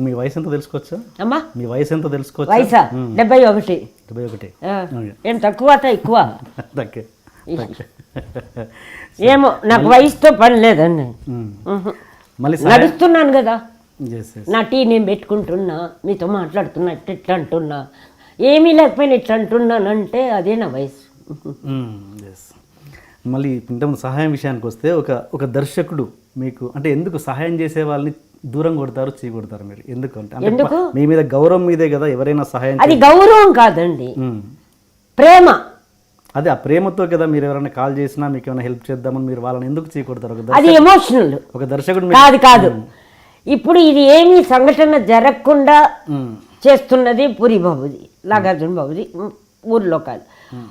మీ వయసు ఎంత తెలుసుకోవచ్చా? అమ్మా. మీ వయసు ఎంత తెలుసుకోవచ్చా? వయసా? డెబ్బై ఒకటి. డెబ్బై ఒకటి. ఏం తక్కువ ఎక్కువ? తక్కే. ఏమో నాకు వయసుతో పని లేదండి. మళ్ళీ నడుస్తున్నాను కదా. నా టీ నేను పెట్టుకుంటున్నా మీతో మాట్లాడుతున్నా ఇట్లా ఇట్లా అంటున్నా ఏమీ లేకపోయినా ఇట్లా అంటున్నానంటే అదే నా వయసు. మళ్ళీ ఇంతకుముందు సహాయం విషయానికి వస్తే ఒక ఒక దర్శకుడు మీకు అంటే ఎందుకు సహాయం చేసే వాళ్ళని దూరం కొడతారు చీ కొడతారు మీరు. ఎందుకు అంటే అంటే ఎందుకు? మీ మీద గౌరవం మీదే కదా ఎవరైనా సహాయం అది గౌరవం కాదండి. ప్రేమ. అదే ఆ ప్రేమతో కదా మీరు ఎవరైనా కాల్ చేసినా మీకు ఏమైనా హెల్ప్ చేద్దామని మీరు వాళ్ళని ఎందుకు చీ కొడతారు? ఒక దర్శ- అది ఎమోషనల్ ఒక దర్శకుడు మీ- కాదు కాదు. ఇప్పుడు ఇది ఏమీ సంఘటన జరగకుండా. చేస్తున్నది పూరి బాబుది నాగార్జున బాబుది ఉమ్, ఊర్లో కాదు.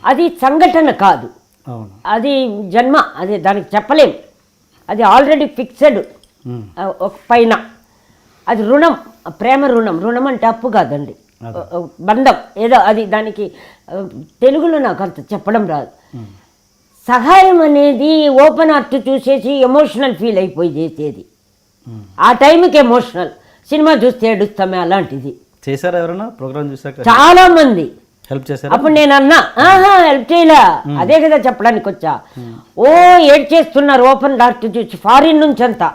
అది సంఘటన కాదు. అవును. అది జన్మ అది దానికి చెప్పలేం. అది ఆల్రెడీ ఫిక్స్డ్. ఒక పైన. అది రుణం ప్రేమ రుణం. రుణం అంటే అప్పు కాదండి. బంధం. ఏదో అది దానికి తెలుగులో నాకు అంత చెప్పడం రాదు. సహాయం అనేది ఓపెన్ హార్ట్ చూసేసి ఎమోషనల్ ఫీల్ అయిపోయి చేసేది. ఆ టైంకి ఎమోషనల్. సినిమా చూస్తే ఏడుస్తామే అలాంటిది. చేశారా ఎవరైనా? ప్రోగ్రామ్ చూసాక చాలా మంది. హెల్ప్ చేశారా? అప్పుడు నేను అన్నా ఆహా హెల్ప్ చేయలే. అదే కదా చెప్పడానికి వచ్చా. ఓ ఏడ్ చేస్తున్నారు ఓపెన్ డాక్టర్ చూసి ఫారిన్ నుంచి అంతా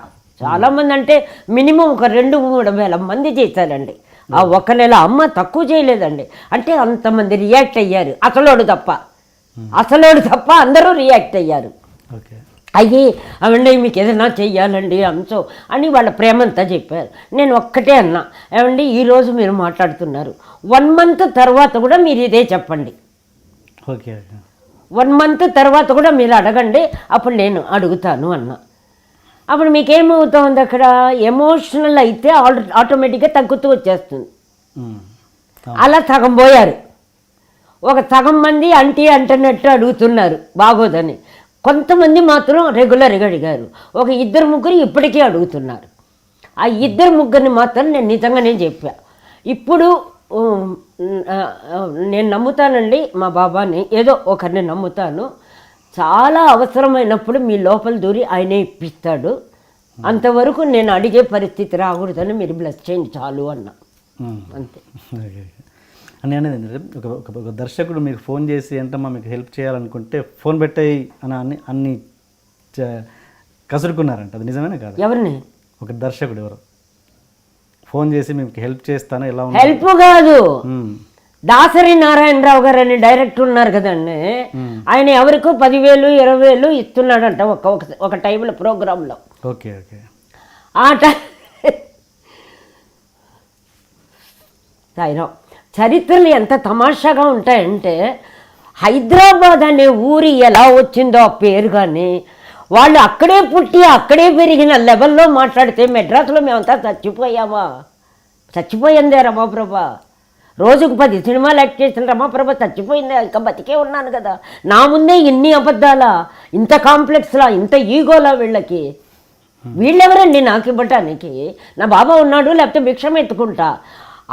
చాలా మంది అంటే మినిమం ఒక రెండు మూడు వేల మంది చేశారండి. ఆ ఒక నెల అమ్మ తక్కువ చేయలేదండి. అంటే అంతమంది రియాక్ట్ అయ్యారు. అసలోడు తప్ప. అసలోడు తప్ప అందరూ రియాక్ట్ అయ్యారు. అయ్యి అవండి మీకు ఏదైనా చెయ్యాలండి అంశం అని వాళ్ళ ప్రేమంతా చెప్పారు. నేను ఒక్కటే అన్నా. ఏమండి ఈరోజు మీరు మాట్లాడుతున్నారు. వన్ మంత్ తర్వాత కూడా మీరు ఇదే చెప్పండి. ఓకే. వన్ మంత్ తర్వాత కూడా మీరు అడగండి. అప్పుడు నేను అడుగుతాను అన్నా. అప్పుడు మీకేమవుతుంది అక్కడ? ఎమోషనల్ అయితే ఆల్ ఆటోమేటిక్గా తగ్గుతూ వచ్చేస్తుంది. అలా సగం పోయారు. ఒక సగం మంది అంటీ అంటున్నట్టు అడుగుతున్నారు బాగోదని. కొంతమంది మాత్రం రెగ్యులర్గా అడిగారు. ఒక ఇద్దరు ముగ్గురు ఇప్పటికీ అడుగుతున్నారు. ఆ ఇద్దరు ముగ్గురిని మాత్రం నేను నిజంగానే చెప్పా. ఇప్పుడు నేను నమ్ముతానండి మా బాబాని. ఏదో ఒకరిని నమ్ముతాను. చాలా అవసరమైనప్పుడు మీ లోపల దూరి ఆయనే ఇప్పిస్తాడు. అంతవరకు నేను అడిగే పరిస్థితి రాకూడదని మీరు బ్లెస్ చేయండి చాలు అన్న. అంతే. అని అనేది ఒక ఒక దర్శకుడు మీకు ఫోన్ చేసి ఏంటమ్మా మీకు హెల్ప్ చేయాలనుకుంటే ఫోన్ పెట్టాయి అని అన్ని అన్ని కసురుకున్నారంట. అది నిజమేనా కాదు? ఎవరిని? ఒక దర్శకుడు ఎవరు. ఫోన్ చేసి మీకు హెల్ప్ చేస్తాను ఎలా హెల్ప్ కాదు. దాసరి నారాయణరావు గారు అని డైరెక్టర్ ఉన్నారు కదండి. ఆయన ఎవరికో పదివేలు ఇరవై వేలు ఇస్తున్నాడంట ఒక ఒక- టైంలో ప్రోగ్రాంలో. Okay okay. ఆ టై సాయిరాం చరిత్రలు ఎంత తమాషాగా ఉంటాయంటే హైదరాబాద్ అనే ఊరి ఎలా వచ్చిందో ఆ పేరు కానీ వాళ్ళు అక్కడే పుట్టి అక్కడే పెరిగిన లెవెల్లో మాట్లాడితే మెడ్రాస్లో మేమంతా చచ్చిపోయామా? చచ్చిపోయిందే రమాప్రభ రోజుకు పది సినిమాలు యాక్ట్ చేసిన రమాప్రభ చచ్చిపోయిందే ఇంకా బతికే ఉన్నాను కదా. నా ముందే ఇన్ని అబద్ధాలా ఇంత కాంప్లెక్స్లా ఇంత ఈగోలా వీళ్ళకి. వీళ్ళెవరండి నాకు ఇవ్వటానికి? నా బాబా ఉన్నాడు లేకపోతే భిక్షం ఎత్తుకుంటా.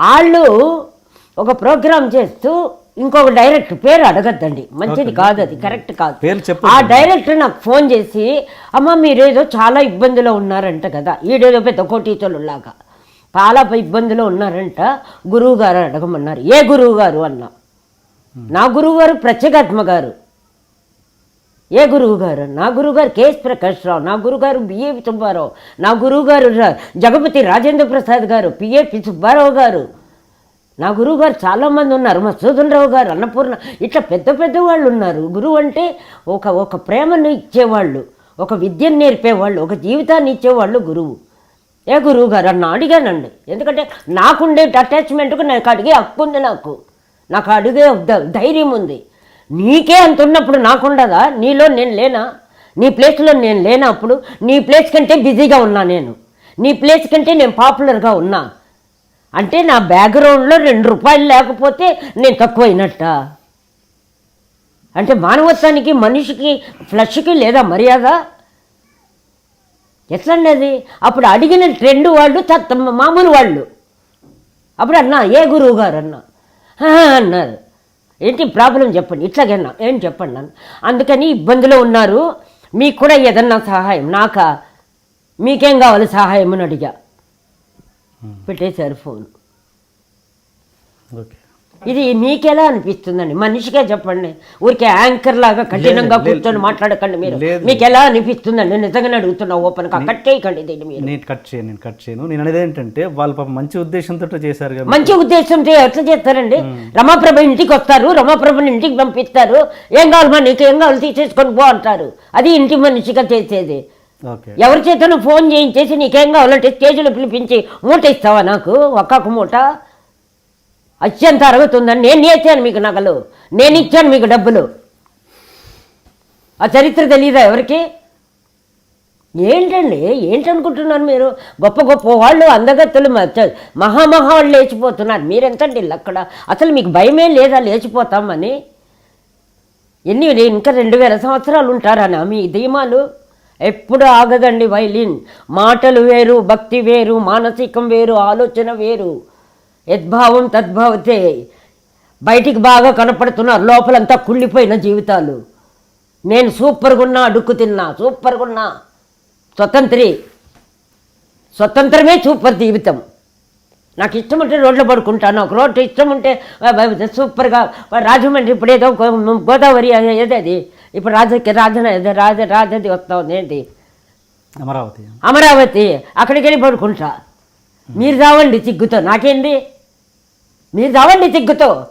వాళ్ళు ఒక ప్రోగ్రామ్ చేస్తూ ఇంకొక డైరెక్టర్ పేరు అడగద్దండి. మంచిది కాదు అది కరెక్ట్ కాదు. పేరు చెప్పు ఆ డైరెక్టర్ నాకు ఫోన్ చేసి అమ్మ మీరేదో చాలా ఇబ్బందిలో ఉన్నారంట కదా ఈడేదో పెద్ద కోటీతలు లాగా చాలా ఇబ్బందిలో ఉన్నారంట గురువు గారు అడగమన్నారు. ఏ గురువు గారు అన్నా? నా గురువు గారు గారు. ఏ గురువు గారు నా గురుగారు కేఎస్ ప్రకాష్ రావు నా గురుగారు గారు సుబ్బారావు నా గురువుగారు జగపతి రాజేంద్ర ప్రసాద్ గారు పిఏపి సుబ్బారావు గారు. నా గురువు గారు చాలామంది ఉన్నారు. మసూదన్ రావు గారు అన్నపూర్ణ ఇట్లా పెద్ద పెద్ద వాళ్ళు ఉన్నారు. గురువు అంటే ఒక ఒక ప్రేమను ఇచ్చేవాళ్ళు ఒక విద్యను నేర్పేవాళ్ళు ఒక జీవితాన్ని ఇచ్చేవాళ్ళు గురువు. ఏ గురువు గారు అన్న అడిగానండి. ఎందుకంటే నాకుండే అటాచ్మెంట్కు నాకు అడిగే హక్కు ఉంది నాకు. నాకు అడిగే ధైర్యం ఉంది. నీకే అంత ఉన్నప్పుడు నాకుండదా? నీలో నేను లేనా? నీ ప్లేస్లో నేను లేనా అప్పుడు? నీ ప్లేస్ కంటే బిజీగా ఉన్నా నేను. నీ ప్లేస్ కంటే నేను పాపులర్గా ఉన్నా. అంటే నా బ్యాక్గ్రౌండ్లో రెండు రూపాయలు లేకపోతే నేను తక్కువైనట్ట. అంటే మానవత్వానికి మనిషికి ఫ్లష్కి లేదా మర్యాద? ఎట్లండి అది అప్పుడు అడిగిన ట్రెండ్ వాళ్ళు మామూలు వాళ్ళు. అప్పుడు అన్నా ఏ గురువు గారు అన్నా? అన్నారు. ఏంటి ప్రాబ్లం చెప్పండి ఇట్లాగన్నా ఏం చెప్పండి నన్ను అందుకని ఇబ్బందిలో ఉన్నారు. మీకు కూడా ఏదన్నా సహాయం? నాకా? మీకేం కావాలి సహాయం అని అడిగా. పెట్టేశారు ఫోన్. ఓకే. ఇది మీకెలా అనిపిస్తుందండి? మనిషిగా చెప్పండి. ఊరికే యాంకర్ లాగా కఠినంగా కూర్చొని. మాట్లాడకండి మీరు. మీకు ఎలా అనిపిస్తుందండి? నిజంగానే అడుగుతున్నా ఓపెన్గా కట్ చేయకండి దీన్ని మీరు. నేను కట్ చేయను నేను కట్ చేయను. నేను అనేది ఏంటంటే వాళ్ళు పాపం మంచి ఉద్దేశంతో చేశారు మంచి ఉద్దేశంతో ఎట్లా చేస్తారండి? రమాప్రభ ఇంటికి వస్తారు. రమాప్రభని ఇంటికి పంపిస్తారు. ఏం కావాలమ్మా నీకు? ఏం కావాలి? తీసేసుకొని పో అంటారు. అది ఇంటి మనిషిగా చేసేది. ఎవరి చేతను ఫోన్ చేయించేసి నీకేం కావాలంటే స్టేజ్లో పిలిపించి మూట ఇస్తావా నాకు? ఒక్కొక్క మూట? అత్యంత అరుగుతుందని నేను ఇచ్చాను మీకు నగలు. నేను ఇచ్చాను మీకు డబ్బులు. ఆ చరిత్ర తెలియదా ఎవరికి? ఏంటండి? ఏంటనుకుంటున్నారు మీరు? గొప్ప గొప్ప వాళ్ళు అందగత్తులు మ- మహామహా వాళ్ళు లేచిపోతున్నారు. మీరెంతండి అక్కడ? అసలు మీకు భయమే లేదా లేచిపోతామని? ఎన్ని ఇంకా రెండు వేల సంవత్సరాలు ఉంటారనా మీ ధీమాలు? ఎప్పుడు ఆగదండి వైలిన్. మాటలు వేరు భక్తి వేరు మానసికం వేరు ఆలోచన వేరు. యద్భావం తద్భావతే బయటికి బాగా కనపడుతున్నారు లోపలంతా కుళ్ళిపోయిన జీవితాలు. నేను సూపర్గా ఉన్నా అడుక్కు తిన్నా సూపర్గా ఉన్నా. స్వతంత్రి. స్వతంత్రమే సూపర్ జీవితం. నాకు ఇష్టం ఉంటే రోడ్లో పడుకుంటాను ఒక రోడ్డు ఇష్టం ఉంటే సూపర్గా. రాజమండ్రి ఇప్పుడు ఏదో గోదావరి ఏది అది? ఇప్పుడు రాజకి రాజన రాజ రాజది వస్తా ఉంది ఏంటి? అమరావతి. అమరావతి. అక్కడికి వెళ్ళి పడుకుంటా. మీరు రావండి సిగ్గుతో నాకేంది? మీరు రావండి సిగ్గుతో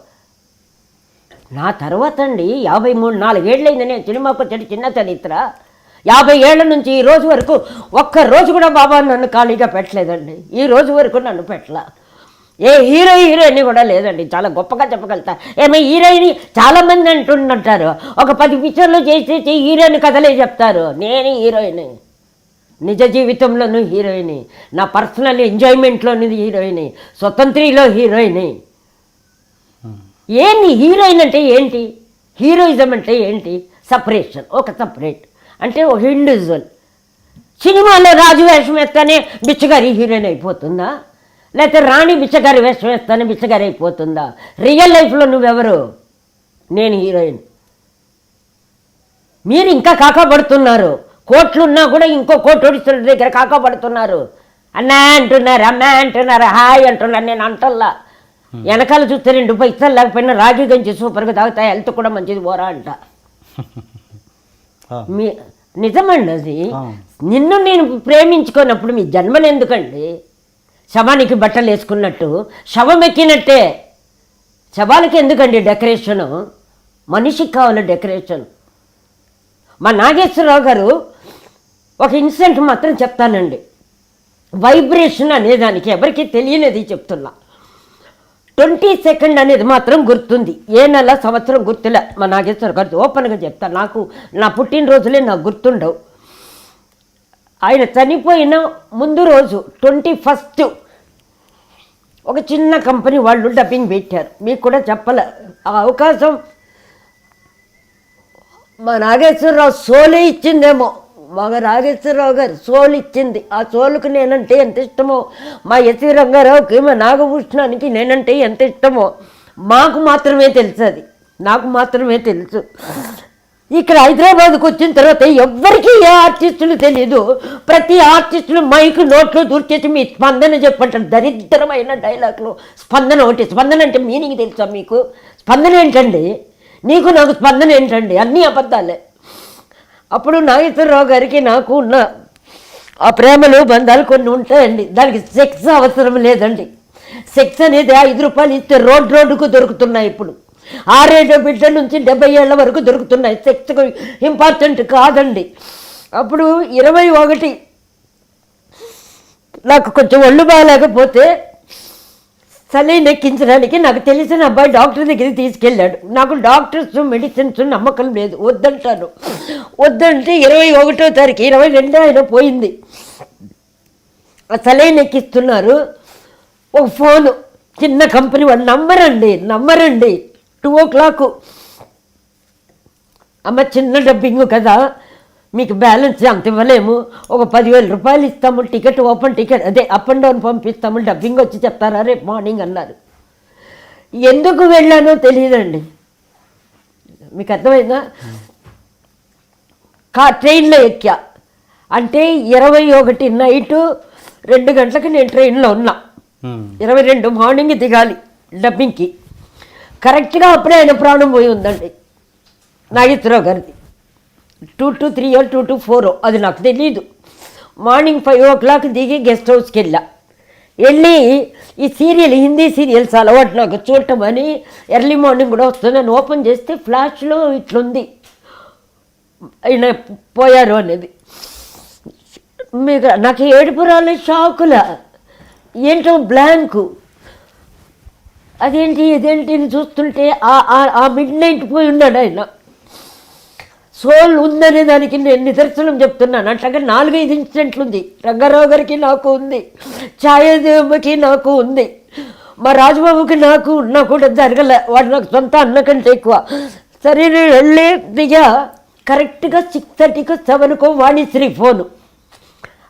నా తర్వాత అండి యాభై మూడు నాలుగేళ్ళైంది నేను సినిమాకు వచ్చేటి చిన్న చరిత్ర. యాభై ఏళ్ళ నుంచి ఈ రోజు వరకు ఒక్క రోజు కూడా బాబా నన్ను ఖాళీగా పెట్టలేదండి. ఈ రోజు వరకు నన్ను పెట్టలా. ఏ హీరో హీరోయిన్ కూడా లేదండి. చాలా గొప్పగా చెప్పగలుగుతా. ఏమో హీరోయిన్ చాలామంది అంటుంటారు ఒక పది పిక్చర్లు చేసేసి హీరోయిన్ కథలే చెప్తారు. నేను హీరోయిన్. నిజ జీవితంలోనూ హీరోయిన్. నా పర్సనల్ ఎంజాయ్మెంట్లోని హీరోయిన్. స్వతంత్రిలో హీరోయిన్. ఏంటి హీరోయిన్ అంటే ఏంటి? హీరోయిజం అంటే ఏంటి? సపరేషన్ ఒక సపరేట్. అంటే ఒక ఇండివిజువల్. సినిమాలో రాజు వేషం వేస్తానే బిచ్చగారి హీరోయిన్ అయిపోతుందా? లేకపోతే రాణి బిచ్చగారి వేషం వేస్తానే బిచ్చగారి అయిపోతుందా? రియల్ లైఫ్లో నువ్వెవరు? నేను హీరోయిన్. మీరు ఇంకా కాకపడుతున్నారు కోట్లున్నా కూడా ఇంకో కోటోడిస్తుల దగ్గర కాకపడుతున్నారు అన్నా అంటున్నారు అమ్మా అంటున్నారు హాయ్ అంటున్నారు నేను అంటల్లా. వెనకాల చూస్తే రెండు పైసలు లేకపోయినా రాగి గంజి సూపర్గా తాగుతాయి హెల్త్ కూడా మంచిది పోరా అంట. మీ నిజమండి అది. నిన్ను నేను ప్రేమించుకున్నప్పుడు మీ జన్మలు ఎందుకండి? శవానికి బట్టలు వేసుకున్నట్టు శవం ఎక్కినట్టే. శవాలకి ఎందుకండి డెకరేషను? మనిషికి కావాలి డెకరేషన్. మా నాగేశ్వరరావు గారు ఒక ఇన్సిడెంట్ మాత్రం చెప్తానండి. వైబ్రేషన్ అనేదానికి ఎవరికి తెలియనిది చెప్తున్నా. ట్వంటీ సెకండ్ అనేది మాత్రం గుర్తుంది. ఏ నెల సంవత్సరం గుర్తులే. మా నాగేశ్వర గారు ఓపెన్గా చెప్తాను నాకు నా పుట్టినరోజులే నాకు గుర్తుండవు. ఆయన చనిపోయిన ముందు రోజు ట్వంటీ ఫస్ట్ ఒక చిన్న కంపెనీ వాళ్ళు డబ్బింగ్ పెట్టారు. మీకు కూడా చెప్పలే. ఆ అవకాశం మా నాగేశ్వరరావు సోలే ఇచ్చిందేమో. మా నాగేశ్వరరావు గారు సోలు ఇచ్చింది. ఆ సోలుకు నేనంటే ఎంత ఇష్టమో? మా ఎస్వి రంగారావుకి మా నాగభూషణానికి నేనంటే ఎంత ఇష్టమో? మాకు మాత్రమే తెలుసు అది నాకు మాత్రమే తెలుసు. ఇక్కడ హైదరాబాద్కి వచ్చిన తర్వాత ఎవ్వరికీ ఏ ఆర్టిస్టులు తెలియదు ప్రతి ఆర్టిస్టులు మైక్ నోట్లో దూర్చేసి మీ స్పందన చెప్పంటారు. దరిద్రమైన డైలాగ్లు. స్పందన ఒకటి. స్పందన అంటే మీనింగ్ తెలుసా మీకు? స్పందన ఏంటండి? నీకు నాకు స్పందన ఏంటండి? అన్నీ అబద్ధాలే. అప్పుడు నాగేశ్వరరావు గారికి నాకు ఉన్న ఆ ప్రేమలు బంధాలు కొన్ని ఉంటాయండి. దానికి సెక్స్ అవసరం లేదండి. సెక్స్ అనేది ఐదు రూపాయలు ఇస్తే రోడ్ రోడ్డుకు దొరుకుతున్నాయి ఇప్పుడు. ఆరేళ్ళ బిడ్డ నుంచి డెబ్బై ఏళ్ళ వరకు దొరుకుతున్నాయి. సెక్స్ ఇంపార్టెంట్ కాదండి. అప్పుడు ఇరవై ఒకటి నాకు కొంచెం ఒళ్ళు బాగాలేకపోతే సలైన్ ఎక్కించడానికి నాకు తెలిసిన అబ్బాయి డాక్టర్ దగ్గరికి తీసుకెళ్ళాడు. నాకు డాక్టర్స్ మెడిసిన్స్ నమ్మకం లేదు. వద్దంటాను. వద్దంటే ఇరవై ఒకటో తారీఖు ఇరవై రెండు ఆయన పోయింది. ఆ సలైన్ ఎక్కిస్తున్నారు ఒక ఫోను చిన్న కంపెనీ వాళ్ళు నమ్మరండి నమ్మరండి. టూ ఓ క్లాక్ అమ్మ చిన్న డబ్బింగ్ కదా. మీకు బ్యాలెన్స్ అంత ఇవ్వలేము? ఒక పదివేల రూపాయలు ఇస్తాము టికెట్ ఓపెన్ టికెట్ అదే అప్ అండ్ డౌన్ పంపిస్తాము డబ్బింగ్ వచ్చి చెప్తారా? రేపు మార్నింగ్ అన్నారు. ఎందుకు వెళ్ళానో తెలియదండి. మీకు అర్థమైందా? కా ట్రైన్లో ఎక్కా. అంటే ఇరవై ఒకటి నైటు రెండు గంటలకు నేను ట్రైన్లో ఉన్నా. ఇరవై రెండు మార్నింగ్ దిగాలి డబ్బింగ్కి. కరెక్ట్గా అప్పుడే ఆయన ప్రాణం పోయి ఉందండి. నాగేశ్వరరావు గారిది. Two to three two to four అది నాకు తెలియదు మార్నింగ్ ఫైవ్ ఓ క్లాక్ దిగి గెస్ట్ హౌస్కి వెళ్ళా. వెళ్ళి ఈ సీరియల్ హిందీ సీరియల్స్ అలవాటు నాకు చూడటం అని ఎర్లీ మార్నింగ్ కూడా వస్తుందని ఓపెన్ చేస్తే ఫ్లాష్లో ఇట్లుంది. ఆయన పోయారు అనేది. మీకు నాకు ఏడుపు రాలే షాకులా. ఏంటో బ్లాంకు. అదేంటి ఇదేంటి అని చూస్తుంటే ఆ- ఆ- ఆ మిడ్ నైట్ పోయి ఉన్నాడు ఆయన. సోల్ ఉందనే దానికి నేను నిదర్శనం చెప్తున్నాను? అట్లాగే నాలుగైదు ఇన్సిడెంట్లు ఉంది. రంగారావు గారికి నాకు ఉంది. ఛాయాదేవమ్మకి నాకు ఉంది. మా రాజబాబుకి నాకు ఉన్నా కూడా జరగలే. వాడు నాకు సొంత అన్న కంటే ఎక్కువ. సరే నేను వెళ్ళే దిగా కరెక్ట్గా సిక్స్ థర్టీకో సెవెన్కో వాణిశ్రీ ఫోను.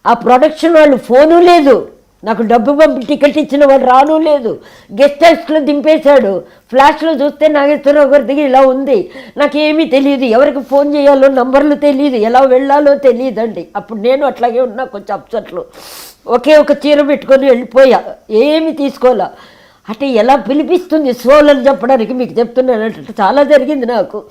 ఆ ప్రొడక్షన్ వాళ్ళు ఫోను లేదు. నాకు డబ్బు పంపి టికెట్ ఇచ్చిన వాడు రాను లేదు. గెస్ట్ హౌస్లో దింపేశాడు. ఫ్లాష్లో చూస్తే నాగేశ్వరరావు గారి దగ్గర ఇలా ఉంది. నాకేమీ తెలియదు. ఎవరికి ఫోన్ చేయాలో నంబర్లు తెలియదు. ఎలా వెళ్ళాలో తెలియదండి. అప్పుడు నేను అట్లాగే ఉన్నా కొంచెం అప్సెట్లో ఒకే ఒక చీర పెట్టుకొని వెళ్ళిపోయా. ఏమి తీసుకోవాలా అంటే ఎలా పిలిపిస్తుంది సోల్ అని చెప్పడానికి మీకు చెప్తున్నాను అంటే చాలా జరిగింది నాకు.